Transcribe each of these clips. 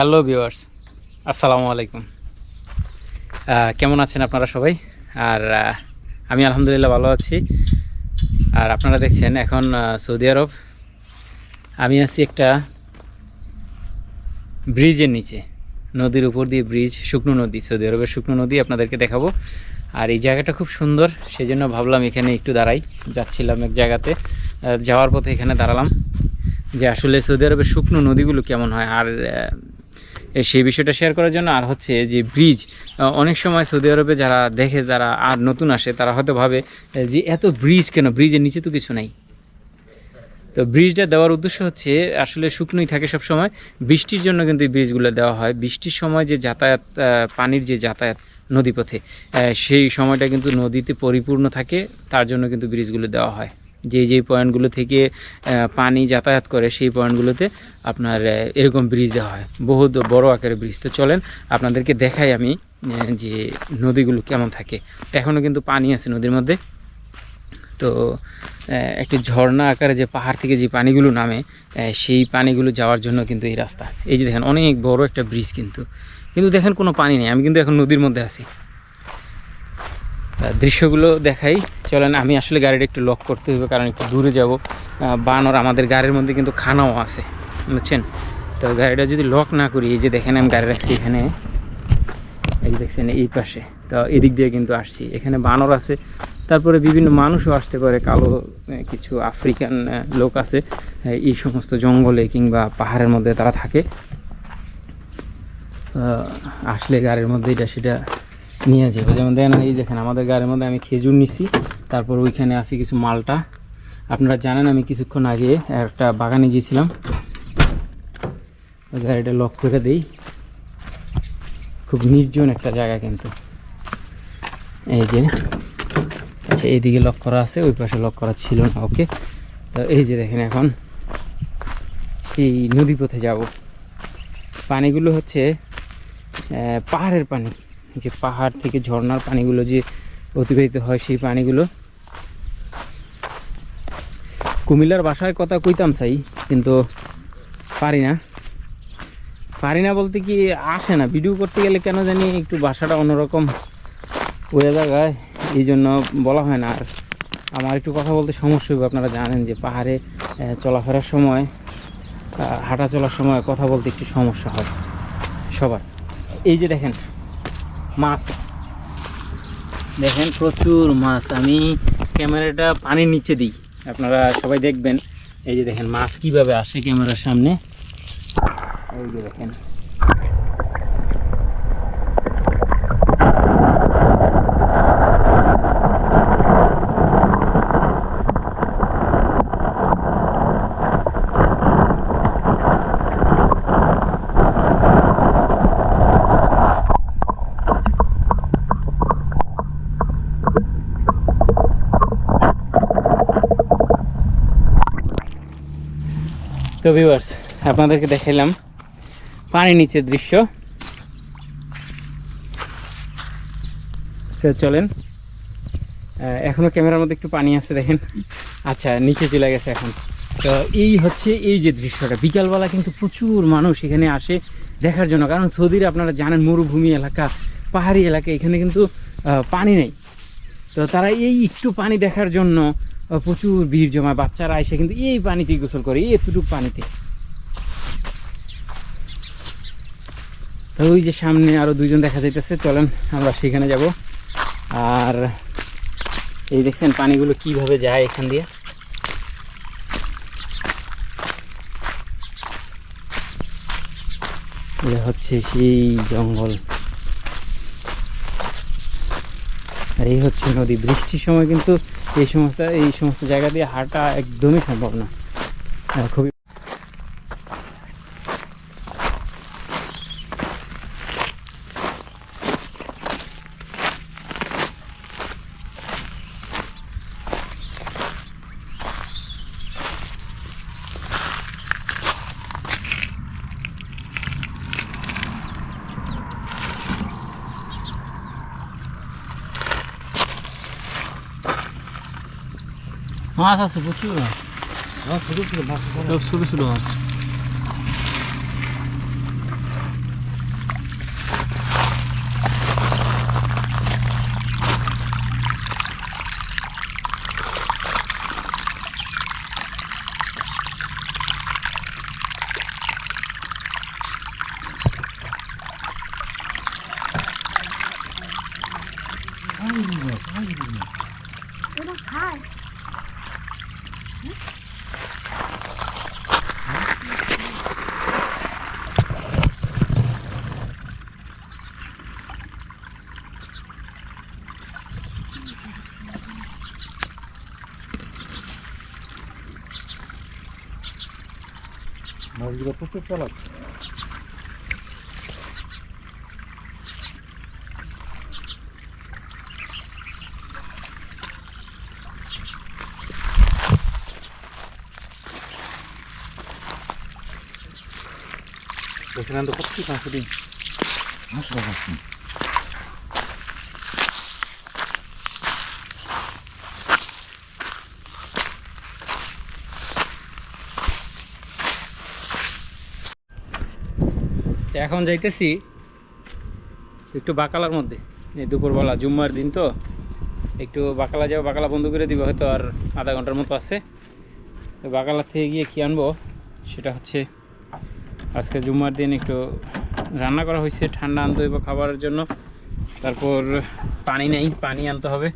Hello viewers, আসসালামু আলাইকুম। কেমন আছেন আপনারা সবাই? আর আমি আলহামদুলিল্লাহ ভালো আছি। আর আপনারা দেখছেন এখন সৌদি আরব। আমি আছি একটা ব্রিজের নিচে। নদীর উপর দিয়ে ব্রিজ, শুকনো নদী, সৌদি আরবের শুকনো নদী আপনাদেরকে দেখাবো। আর এই জায়গাটা খুব সুন্দর সেই জন্য ভাবলাম এখানে একটু দাঁড়াই। যাচ্ছিলাম এক জায়গাতে যাওয়ার পথে এখানে দাঁড়ালাম। যে আসলে সৌদি আরবের শুকনো নদীগুলো কেমন হয়, আর সেই বিষয়টা শেয়ার করার জন্য, আর হচ্ছে যে ব্রিজ অনেক সময় সৌদি আরবে যারা দেখে, যারা আর নতুন আসে, তারা হয়তো ভাবে যে এত ব্রিজ কেন? ব্রিজের নিচে তো কিছু নাই। তো ব্রিজটা দেওয়ার উদ্দেশ্য হচ্ছে, আসলে শুকনোই থাকে সব সময় বৃষ্টির জন্য কিন্তু এই ব্রিজগুলো দেওয়া হয়। বৃষ্টির সময় যে যাতায়াত পানির যে যাতায়াত নদীপথে সেই সময়টা কিন্তু নদীতে পরিপূর্ণ থাকে। তার জন্য কিন্তু ব্রিজগুলো দেওয়া হয়। যে যেই পয়েন্টগুলো থেকে পানি যাতায়াত করে সেই পয়েন্টগুলোতে আপনার এরকম ব্রিজ দেওয়া হয়। বহুত বড় আকারের ব্রিজ তো চলেন, আপনাদেরকে দেখাই আমি যে নদীগুলো কেমন থাকে। এখনও কিন্তু পানি আছে নদীর মধ্যে। তো একটি ঝর্ণা আকারে যে পাহাড় থেকে যে পানিগুলো নামে সেই পানিগুলো যাওয়ার জন্য কিন্তু এই রাস্তা। এই যে দেখেন, অনেক বড় একটা ব্রিজ কিন্তু। কিন্তু দেখেন কোনো পানি নেই। আমি কিন্তু এখন নদীর মধ্যে আছি। দৃশ্যগুলো দেখাই। চলেন, আমি আসলে গাড়িটা একটু লক করতে হবে, কারণ একটু দূরে যাব। বানর আমাদের গাড়ির মধ্যে কিন্তু খানাও আছে, বুঝছেন? তো গাড়িটা যদি লক না করি, এই যে দেখেন আমি গাড়ি রাখছি এখানে। এই দেখছেন, এই পাশে। তো এদিক দিয়ে কিন্তু আসছি। এখানে বানর আছে, তারপরে বিভিন্ন মানুষও আসতে পারে, কালো কিছু আফ্রিকান লোক আছে। এই সমস্ত জঙ্গলে কিংবা পাহাড়ের মধ্যে তারা থাকে। আসলে গাড়ির মধ্যে এটা সেটা নিয়ে যাবে যেমন দেখেন, এই দেখেন, আমাদের গাড়ির মধ্যে আমি খেজুর নিছি তারপর ওইখানে আছে কিছু মালটা। আপনারা জানেন, আমি কিছুক্ষণ আগে একটা বাগানে গিয়েছিলাম। ওই গাড়িটা লক করে দেই। খুব নির্জন একটা জায়গা কিন্তু। এই যে আচ্ছা এইদিকে লক করা আছে, ওই পাশে লক করা ছিল না ওকে তো এই যে দেখেন এখন, এই নদী পথে যাব। পানিগুলো হচ্ছে পাহাড়ের পানি। যে পাহাড় থেকে ঝর্ণার পানিগুলো যে অতিবাহিত হয়, সেই পানিগুলো। কুমিল্লার বাসায় কথা কইতাম চাই, কিন্তু পারি না। পারি না বলতে কি আসে না। ভিডিও করতে গেলে কেন জানি একটু বাসাটা অন্যরকম ওই জায়গায় এই জন্য বলা হয় না। আর আমার একটু কথা বলতে সমস্যা হবে, আপনারা জানেন যে পাহাড়ে চলাফেরার সময় হাঁটা চলার সময় কথা বলতে একটু সমস্যা হয় সবার। এই যে দেখেন মাছ। দেখেন প্রচুর মাছ। আমি ক্যামেরাটা পানির নিচে দিই। আপনারা সবাই দেখবেন। এই যে দেখেন মাছ কীভাবে আসে ক্যামেরার সামনে। এই যে দেখেন। তো ভিউয়ার্স আপনাদেরকে দেখাইলাম পানির নিচের দৃশ্য। চলেন। আহ, এখনও ক্যামেরার মধ্যে একটু পানি আছে দেখেন। আচ্ছা নিচে চলে গেছে এখন। তো এই হচ্ছে এই যে দৃশ্যটা। বিকালবেলা কিন্তু প্রচুর মানুষ এখানে আসে দেখার জন্য। কারণ সৌদির আপনারা জানেন মরুভূমি এলাকা পাহাড়ি এলাকা এখানে কিন্তু পানি নেই। তো তারা এই একটু পানি দেখার জন্য প্রচুর ভিড় জমায়, বাচ্চারা এসে কিন্তু এই পানিতেই গোসল করে, এই পানিতে। তো ওই যে সামনে আরও দুইজন দেখা যাইতেছে, চলেন আমরা সেখানে যাব। আর এই দেখছেন পানিগুলো কীভাবে যায় এখান দিয়ে? এটা হচ্ছে সেই জঙ্গল। আর এই হচ্ছে নদী। বৃষ্টির সময় কিন্তু এই সমস্ত এই সমস্ত জায়গা দিয়ে হাঁটা একদমই সম্ভব না। খুবই মাছ আছে প্রচুর মাছ। ছোট ছোট মাছ সব ছোটো ছোটো মাছ। মাছগুলো প্রচুর চালাক বলছিলাম তো করছি পাঁচশো দিন মাছ রাখছি তো এখন যাইতেছি একটু বাকালার মধ্যে। এই দুপুরবেলা জুম্মার দিন তো। একটু বাকালা যাব, বাকালা বন্ধ করে দিব, হয়তো আর আধা ঘণ্টার মতো আছে। তো বাকালা থেকে গিয়ে কী আনব? সেটা হচ্ছে আজকে জুম্মার দিন একটু রান্না করা হয়েছে, ঠান্ডা আনতে হইব খাবারের জন্য। তারপর পানি নেই, পানি আনতে হবে।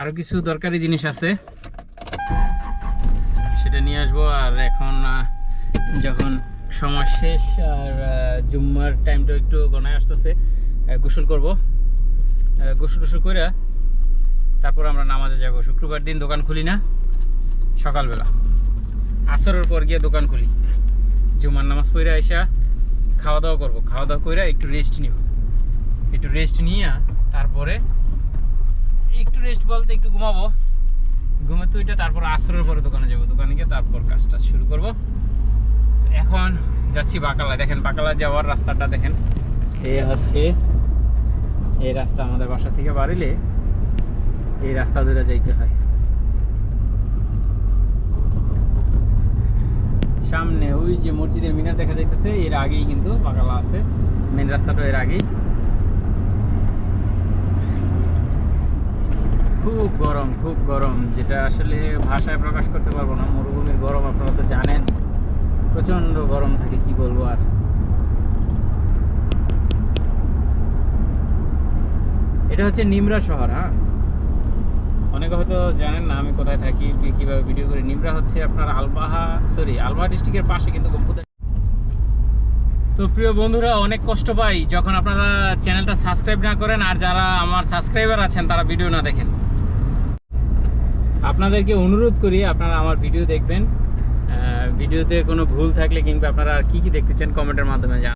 আরও কিছু দরকারি জিনিস আছে। সেটা নিয়ে আসব। আর এখন যখন সময় শেষ আর জুম্মার টাইমটা একটু গনায় আসতেছে। গোসল করব। গোসল টোসল করে তারপর আমরা নামাজে যাব। শুক্রবার দিন দোকান খুলি না, সকালবেলা। আসরের পর গিয়ে দোকান খুলি। জুমার নামাজ পড়ে আইসা খাওয়া দাওয়া করব। খাওয়া দাওয়া করে একটু রেস্ট নিব। একটু রেস্ট নিয়ে তারপরে একটু রেস্ট বলতে একটু ঘুমাবো। ঘুমে তো এটা তারপর আসরের পরে দোকানে যাব। দোকানে গিয়ে তারপর কাজটা শুরু করব। এখন যাচ্ছি বাকালা দেখেন বাকালা যাওয়ার রাস্তাটা দেখেন। এই হচ্ছে এই রাস্তা আমাদের বাসা থেকে বাড়িলে এই রাস্তা ধরে যাইতে হয়। সামনে ওই যে মসজিদের মিনার দেখা যাইতেছে, এর আগেই কিন্তু বাকালা আছে। মেন রাস্তাটা এর আগেই। খুব গরম খুব গরম, যেটা আসলে ভাষায় প্রকাশ করতে পারব না। মরুভূমির গরম, আপনারা তো জানেন। প্রচণ্ড গরম থাকে, কি বলব আর? এটা হচ্ছে নিমরা শহর হ্যাঁ? অনেকে হয়তো জানেন না আমি কোথায় থাকি কীভাবে ভিডিও করি। নিমরা হচ্ছে আপনার আলবাহা সরি আলবাহা ডিস্ট্রিক্টের পাশে কিন্তু তো প্রিয় বন্ধুরা, অনেক কষ্ট পাই যখন আপনারা চ্যানেলটা সাবস্ক্রাইব না করেন আর যারা আমার সাবস্ক্রাইবার আছেন, তারা ভিডিও না দেখেন। আপনাদেরকে অনুরোধ করি আপনারা আমার ভিডিও দেখবেন। ভিডিওতে কোনো ভুল থাকলে কিংবা আপনারা আর কী কী দেখতে চান কমেন্টের মাধ্যমে জানান।